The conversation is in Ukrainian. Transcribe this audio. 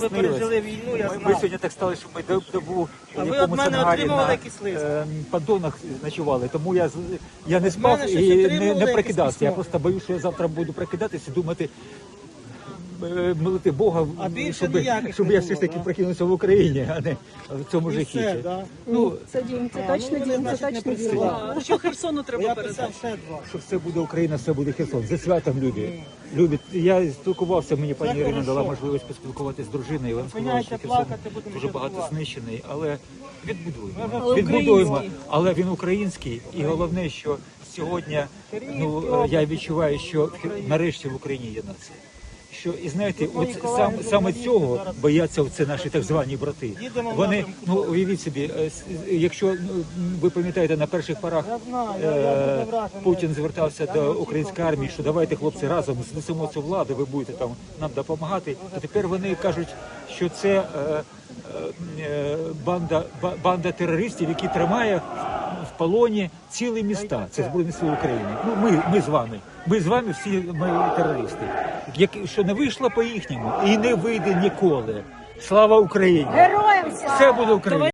Ви пережили війну, я Ми, ми сьогодні так стали, що ми добу в якомусь ангарі на е, поддонах ночували, тому я, з- я не спав мене щось і не, отримували не якесь прикидався. Я письмо? просто боюсь, що я завтра буду прикидатися і думати, молити Бога, А щоб, щоб я все ж таки прокинувся в Україні, а не в цьому І жахіті. все, да. Ну, Це дім, це А, точно ну, дім, це точно дім. Що Херсону треба Я передати? що все буде Україна, все буде Херсон. За святом люди. Люди, я спілкувався, мені пані Ірина дала можливість поспілкуватися з дружиною. Вона сказала, що Херсон дуже багато знищений, але відбудуємо. Але Відбудуємо, але він український. І головне, що сьогодні ну е, я відчуваю, що нарешті в Україні є нація. Що і знаєте, от сам саме цього бояться це наші так звані брати. Вони ну уявіть собі, е, якщо ну, ви пам'ятаєте на перших порах е. Путін звертався до української армії, що давайте, хлопці, разом знесемо цю владу, ви будете там нам допомагати. То тепер вони кажуть, що це е, е, е, банда, банда терористів, які тримає в полоні цілі міста. Це Збройні Сили України. Ну ми, ми з вами. Ми з вами всі ми терористи. Як що не вийшло по їхньому і не вийде ніколи. Слава Україні! Героям слава! Все буде Україна!